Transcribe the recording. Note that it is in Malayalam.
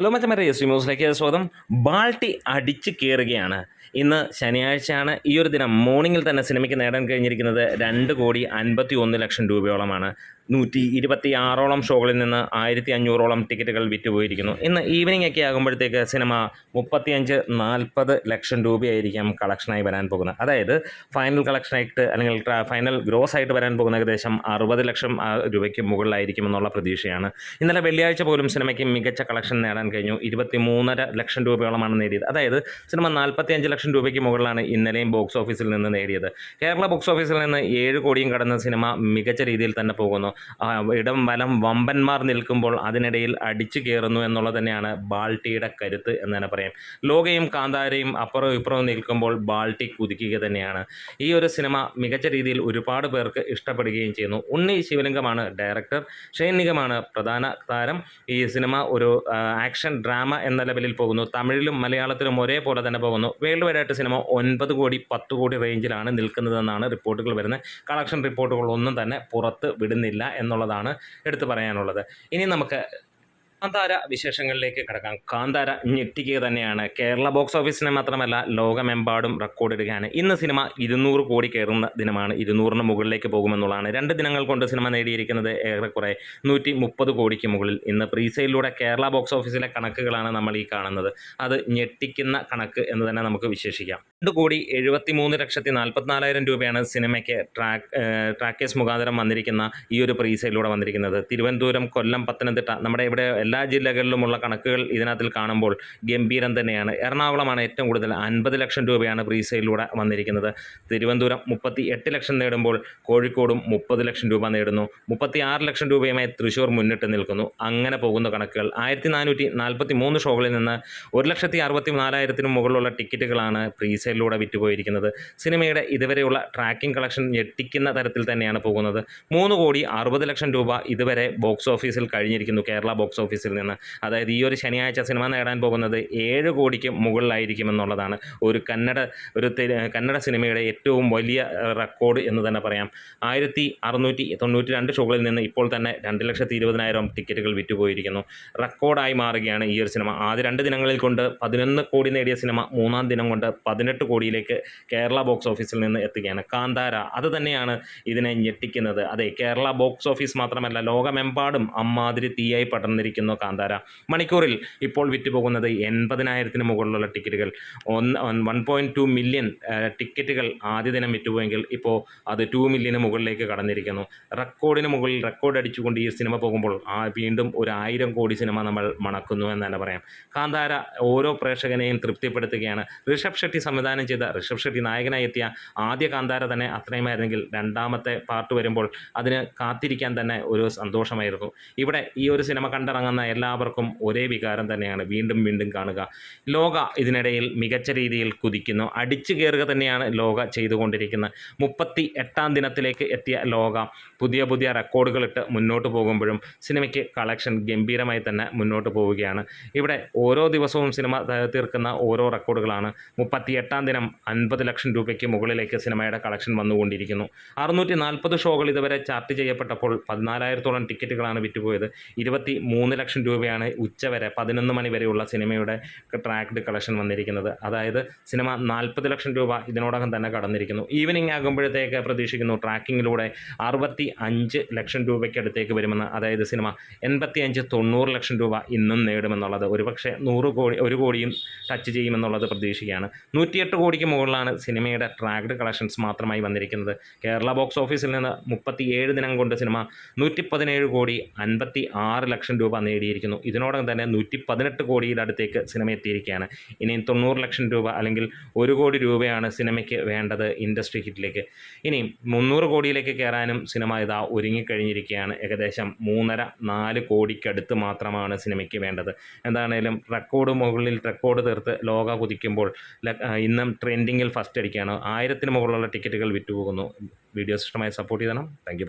ഹലോ മറ്റേ എസ് ന്യൂസിലേക്ക് സ്വാഗതം. ബാൾട്ടി അടിച്ച് കയറുകയാണ് ഇന്ന് ശനിയാഴ്ചയാണ്. ഈ ഒരു ദിനം മോർണിംഗിൽ തന്നെ സിനിമയ്ക്ക് നേടാൻ കഴിഞ്ഞിരിക്കുന്നത് രണ്ട് കോടി അൻപത്തി ഒന്ന് ലക്ഷം രൂപയോളമാണ്. നൂറ്റി ഇരുപത്തി ആറോളം ഷോകളിൽ നിന്ന് ആയിരത്തി അഞ്ഞൂറോളം ടിക്കറ്റുകൾ വിറ്റുപോയിരിക്കുന്നു. ഇന്ന് ഈവനിംഗ് ഒക്കെ ആകുമ്പോഴത്തേക്ക് സിനിമ മുപ്പത്തിയഞ്ച് നാൽപ്പത് ലക്ഷം രൂപയായിരിക്കാം കളക്ഷനായി വരാൻ പോകുന്നത്. അതായത് ഫൈനൽ കളക്ഷനായിട്ട് അല്ലെങ്കിൽ ഫൈനൽ ഗ്രോസ് ആയിട്ട് വരാൻ പോകുന്ന ഏകദേശം അറുപത് ലക്ഷം രൂപയ്ക്ക് മുകളിലായിരിക്കും എന്നുള്ള പ്രതീക്ഷയാണ്. ഇന്നലെ വെള്ളിയാഴ്ച പോലും സിനിമയ്ക്ക് മികച്ച കളക്ഷൻ നേടാൻ കഴിഞ്ഞു. ഇരുപത്തി മൂന്നര ലക്ഷം രൂപയോളമാണ് നേടിയത്. അതായത് സിനിമ നാൽപ്പത്തി അഞ്ച് ലക്ഷം രൂപയ്ക്ക് മുകളിലാണ് ഇന്നലെയും ബോക്സ് ഓഫീസിൽ നിന്ന് നേടിയത്. കേരള ബോക്സ് ഓഫീസിൽ നിന്ന് ഏഴ് കോടിയും കടന്ന സിനിമ മികച്ച രീതിയിൽ തന്നെ പോകുന്നു. ഇടം വലം വമ്പന്മാർ നിൽക്കുമ്പോൾ അതിനിടയിൽ അടിച്ചു കയറുന്നു എന്നുള്ളത് തന്നെയാണ് ബാൾട്ടിയുടെ കരുത്ത് എന്ന് തന്നെ പറയാം. ലോകയും കാന്താരയും അപ്പുറവും ഇപ്പുറവും നിൽക്കുമ്പോൾ ബാൾട്ടി കുതിക്കുക തന്നെയാണ്. ഈ ഒരു സിനിമ മികച്ച രീതിയിൽ ഒരുപാട് പേർക്ക് ഇഷ്ടപ്പെടുകയും ചെയ്യുന്നു. ഉണ്ണി ശിവലിംഗമാണ് ഡയറക്ടർ. ഷെയ്ൻ നിഗമാണ് പ്രധാന താരം. ഈ സിനിമ ഒരു ആക്ഷൻ ഡ്രാമ എന്ന ലെവലിൽ പോകുന്നു. തമിഴിലും മലയാളത്തിലും ഒരേപോലെ തന്നെ പോകുന്നു. വേൾഡ് വൈഡ് ആയിട്ട് സിനിമ ഒൻപത് കോടി പത്ത് കോടി റേഞ്ചിലാണ് നിൽക്കുന്നതെന്നാണ് റിപ്പോർട്ടുകൾ വരുന്നത്. കളക്ഷൻ റിപ്പോർട്ടുകളൊന്നും തന്നെ പുറത്ത് വിടുന്നില്ല. എന്നുള്ളതാണ് എടുത്തു പറയാനുള്ളത്. ഇനി നമുക്ക് കാന്താര വിശേഷങ്ങളിലേക്ക് കിടക്കാം. കാന്താര ഞെട്ടിക്കുക തന്നെയാണ്. കേരള ബോക്സ് ഓഫീസിനെ മാത്രമല്ല ലോകമെമ്പാടും റെക്കോർഡ് ഇടുകയാണ്. ഇന്ന് സിനിമ ഇരുന്നൂറ് കോടി കയറുന്ന ദിനമാണ്. ഇരുന്നൂറിന് മുകളിലേക്ക് പോകുമെന്നുള്ളതാണ്. രണ്ട് ദിനങ്ങൾ കൊണ്ട് സിനിമ നേടിയിരിക്കുന്നത് ഏറെക്കുറെ നൂറ്റി മുപ്പത് കോടിക്ക് മുകളിൽ. ഇന്ന് പ്രീസെയിലൂടെ കേരള ബോക്സ് ഓഫീസിലെ കണക്കുകളാണ് നമ്മൾ ഈ കാണുന്നത്. അത് ഞെട്ടിക്കുന്ന കണക്ക് എന്ന് തന്നെ നമുക്ക് വിശേഷിക്കാം. രണ്ട് കോടി എഴുപത്തി മൂന്ന് ലക്ഷത്തി നാൽപ്പത്തിനാലായിരം രൂപയാണ് സിനിമയ്ക്ക് ട്രാക്ക് ട്രാക്കേഴ്സ് മുഖാന്തരം വന്നിരിക്കുന്ന ഈ ഒരു പ്രീസെയിലൂടെ വന്നിരിക്കുന്നത്. തിരുവനന്തപുരം കൊല്ലം പത്തനംതിട്ട നമ്മുടെ ഇവിടെ എല്ലാ ജില്ലകളിലുമുള്ള കണക്കുകൾ ഇതിനകത്തിൽ കാണുമ്പോൾ ഗംഭീരം തന്നെയാണ്. എറണാകുളമാണ് ഏറ്റവും കൂടുതൽ അൻപത് ലക്ഷം രൂപയാണ് പ്രീസെയിലൂടെ വന്നിരിക്കുന്നത്. തിരുവനന്തപുരം മുപ്പത്തി എട്ട് ലക്ഷം നേടുമ്പോൾ കോഴിക്കോടും മുപ്പത് ലക്ഷം രൂപ നേടുന്നു. മുപ്പത്തി ആറ് ലക്ഷം രൂപയുമായി തൃശ്ശൂർ മുന്നിട്ട് നിൽക്കുന്നു. അങ്ങനെ പോകുന്ന കണക്കുകൾ. ആയിരത്തി നാനൂറ്റി നാൽപ്പത്തി മൂന്ന് ഷോകളിൽ നിന്ന് ഒരു ലക്ഷത്തി അറുപത്തി നാലായിരത്തിനും മുകളിലുള്ള ടിക്കറ്റുകളാണ് പ്രീസെയിലൂടെ വിറ്റുപോയിരിക്കുന്നത്. സിനിമയുടെ ഇതുവരെയുള്ള ട്രാക്കിംഗ് കളക്ഷൻ ഞെട്ടിക്കുന്ന തരത്തിൽ തന്നെയാണ് പോകുന്നത്. മൂന്ന് കോടി അറുപത് ലക്ഷം രൂപ ഇതുവരെ ബോക്സ് ഓഫീസിൽ കഴിഞ്ഞിരിക്കുന്നു. കേരള ബോക്സ് ഓഫീസിൽ നിന്ന്. അതായത് ഈ ഒരു ശനിയാഴ്ച സിനിമ നേടാൻ പോകുന്നത് ഏഴ് കോടിക്ക് മുകളിലായിരിക്കുമെന്നുള്ളതാണ് ഒരു കന്നഡ ഒരു കന്നഡ സിനിമയുടെ ഏറ്റവും വലിയ റെക്കോർഡ് എന്ന് തന്നെ പറയാം. ആയിരത്തി അറുന്നൂറ്റി തൊണ്ണൂറ്റി രണ്ട് ഷോകളിൽ നിന്ന് ഇപ്പോൾ തന്നെ രണ്ട് ലക്ഷത്തി ഇരുപതിനായിരം ടിക്കറ്റുകൾ വിറ്റുപോയിരിക്കുന്നു. റെക്കോർഡായി മാറുകയാണ് ഈ ഒരു സിനിമ. ആദ്യ രണ്ട് ദിനങ്ങളിൽ കൊണ്ട് പതിനൊന്ന് കോടി നേടിയ സിനിമ മൂന്നാം ദിനം കൊണ്ട് പതിനെട്ട് കോടിയിലേക്ക് കേരള ബോക്സ് ഓഫീസിൽ നിന്ന് എത്തുകയാണ്. കാന്താര അത് തന്നെയാണ് ഇതിനെ ഞെട്ടിക്കുന്നത്. അതെ കേരള ബോക്സ് ഓഫീസ് മാത്രമല്ല ലോകമെമ്പാടും അമ്മാതിരി തീയായി പടർന്നിരിക്കുന്നു. കാന്താര. മണിക്കൂറിൽ ഇപ്പോൾ വിറ്റുപോകുന്നത് എൺപതിനായിരത്തിന് മുകളിലുള്ള ടിക്കറ്റുകൾ. ഒന്ന് വൺ പോയിന്റ് ടു മില്യൺ ടിക്കറ്റുകൾ ആദ്യ ദിനം വിറ്റുപോയെങ്കിൽ ഇപ്പോൾ അത് ടു മില്യന് മുകളിലേക്ക് കടന്നിരിക്കുന്നു. റെക്കോർഡിന് മുകളിൽ റെക്കോർഡ് അടിച്ചുകൊണ്ട് ഈ സിനിമ പോകുമ്പോൾ ആ വീണ്ടും ഒരു ആയിരം കോടി സിനിമ നമ്മൾ മണക്കുന്നു എന്ന് തന്നെ പറയാം. കാന്താര ഓരോ പ്രേക്ഷകനെയും തൃപ്തിപ്പെടുത്തുകയാണ്. ഋഷഭ് ഷെട്ടി സംവിധാനം ചെയ്ത ഋഷഭ് ഷെട്ടി നായകനായി എത്തിയ ആദ്യ കാന്താര തന്നെ അത്രയുമായിരുന്നെങ്കിൽ രണ്ടാമത്തെ പാർട്ട് വരുമ്പോൾ അതിന് കാത്തിരിക്കാൻ തന്നെ ഒരു സന്തോഷമായിരുന്നു. ഇവിടെ ഈ ഒരു സിനിമ കണ്ടിറങ്ങുന്ന എല്ലാവർക്കും ഒരേ വികാരം തന്നെയാണ്. വീണ്ടും വീണ്ടും കാണുക. ലോക ഇതിനിടയിൽ മികച്ച രീതിയിൽ കുതിക്കുന്നു. അടിച്ചു കയറുക തന്നെയാണ് ലോക ചെയ്തുകൊണ്ടിരിക്കുന്നത്. മുപ്പത്തി എട്ടാം ദിനത്തിലേക്ക് എത്തിയ ലോക പുതിയ പുതിയ റെക്കോർഡുകളിട്ട് മുന്നോട്ട് പോകുമ്പോഴും സിനിമയ്ക്ക് കളക്ഷൻ ഗംഭീരമായി തന്നെ മുന്നോട്ട് പോവുകയാണ്. ഇവിടെ ഓരോ ദിവസവും സിനിമ തീർക്കുന്ന ഓരോ റെക്കോർഡുകളാണ്. മുപ്പത്തി എട്ടാം ദിനം അൻപത് ലക്ഷം രൂപയ്ക്ക് മുകളിലേക്ക് സിനിമയുടെ കളക്ഷൻ വന്നുകൊണ്ടിരിക്കുന്നു. അറുന്നൂറ്റി നാൽപ്പത് ഷോകൾ ഇതുവരെ ചാർട്ട് ചെയ്യപ്പെട്ടപ്പോൾ പതിനാലായിരത്തോളം ടിക്കറ്റുകളാണ് വിറ്റുപോയത്. ഇരുപത്തി മൂന്ന് ലക്ഷം രൂപയാണ് ഉച്ചവരെ പതിനൊന്ന് മണി വരെയുള്ള സിനിമയുടെ ട്രാക്ഡ് കളക്ഷൻ വന്നിരിക്കുന്നത്. അതായത് സിനിമ നാൽപ്പത് ലക്ഷം രൂപ ഇതിനോടകം തന്നെ കടന്നിരിക്കുന്നു. ഈവനിങ് ആകുമ്പോഴത്തേക്ക് പ്രതീക്ഷിക്കുന്നു ട്രാക്കിങ്ങിലൂടെ അറുപത്തി അഞ്ച് ലക്ഷം രൂപയ്ക്ക് അടുത്തേക്ക് വരുമെന്ന്. അതായത് സിനിമ എൺപത്തി അഞ്ച് തൊണ്ണൂറ് ലക്ഷം രൂപ ഇന്നും നേടുമെന്നുള്ളത്. ഒരുപക്ഷെ നൂറ് കോടി ഒരു കോടിയും ടച്ച് ചെയ്യുമെന്നുള്ളത് പ്രതീക്ഷിക്കുകയാണ്. നൂറ്റിയെട്ട് കോടിക്ക് മുകളിലാണ് സിനിമയുടെ ട്രാക്ഡ് കളക്ഷൻസ് മാത്രമായി വന്നിരിക്കുന്നത്. കേരള ബോക്സ് ഓഫീസിൽ നിന്ന് മുപ്പത്തി ഏഴ് ദിനം കൊണ്ട് സിനിമ നൂറ്റി പതിനേഴ് കോടി അൻപത്തി ആറ് ലക്ഷം രൂപ നേടിയിരിക്കുന്നു. ഇതിനോടകം തന്നെ നൂറ്റി പതിനെട്ട് കോടിയിലടുത്തേക്ക് സിനിമ എത്തിയിരിക്കുകയാണ് ഇനി തൊണ്ണൂറ് ലക്ഷം രൂപ അല്ലെങ്കിൽ ഒരു കോടി രൂപയാണ് സിനിമയ്ക്ക് വേണ്ടത് ഇൻഡസ്ട്രി ഹിറ്റിലേക്ക്. ഇനി മുന്നൂറ് കോടിയിലേക്ക് കയറാനും സിനിമ ഇതാ ഒരുങ്ങിക്കഴിഞ്ഞിരിക്കുകയാണ്. ഏകദേശം മൂന്നര നാല് കോടിക്കടുത്ത് മാത്രമാണ് സിനിമയ്ക്ക് വേണ്ടത്. എന്താണേലും റെക്കോർഡ് മുകളിൽ റെക്കോർഡ് തീർത്ത് ലോക കുതിക്കുമ്പോൾ ഇന്നും ട്രെൻഡിങ്ങിൽ ഫസ്റ്റ് അടിക്കുകയാണ്. ആയിരത്തിന് മുകളിലുള്ള ടിക്കറ്റുകൾ വിറ്റുപോകുന്നു. വീഡിയോ ഇഷ്ടമായി സപ്പോർട്ട് ചെയ്യണം താങ്ക് യു